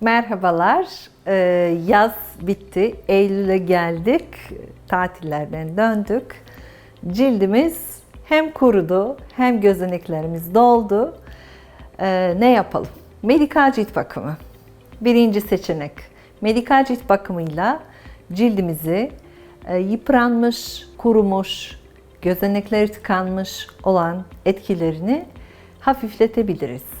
Merhabalar. Ee, yaz bitti. Eylül'e geldik. Tatillerden döndük. Cildimiz hem kurudu hem gözeneklerimiz doldu. Ee, ne yapalım? Medikal cilt bakımı. Birinci seçenek. Medikal cilt bakımıyla cildimizi e, yıpranmış, kurumuş, gözenekleri tıkanmış olan etkilerini hafifletebiliriz.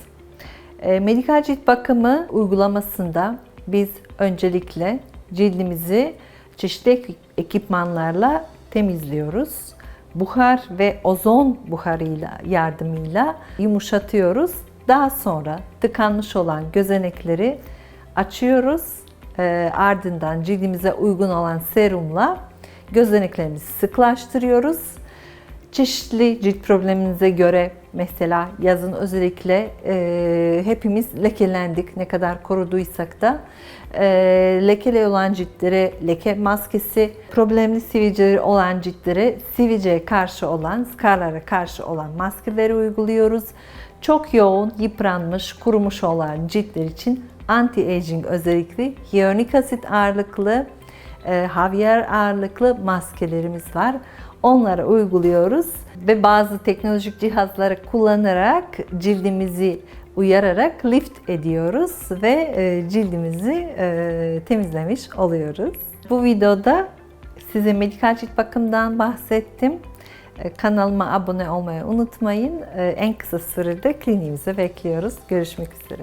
E, Medikal cilt bakımı uygulamasında biz öncelikle cildimizi çeşitli ekipmanlarla temizliyoruz. Buhar ve ozon buharıyla yardımıyla yumuşatıyoruz. Daha sonra tıkanmış olan gözenekleri açıyoruz. E, ardından cildimize uygun olan serumla gözeneklerimizi sıklaştırıyoruz. Çeşitli cilt probleminize göre mesela yazın özellikle e, hepimiz lekelendik ne kadar koruduysak da e, lekeli olan ciltlere leke maskesi, problemli sivilceleri olan ciltlere sivilceye karşı olan, skarlara karşı olan maskeleri uyguluyoruz. Çok yoğun, yıpranmış, kurumuş olan ciltler için anti-aging özellikle hyaluronik asit ağırlıklı, Javier ağırlıklı maskelerimiz var. Onları uyguluyoruz ve bazı teknolojik cihazları kullanarak cildimizi uyararak lift ediyoruz ve e, cildimizi e, temizlemiş oluyoruz. Bu videoda size medikal cilt bakımından bahsettim. E, Kanalıma abone olmayı unutmayın. En kısa sürede kliniğimize bekliyoruz. Görüşmek üzere.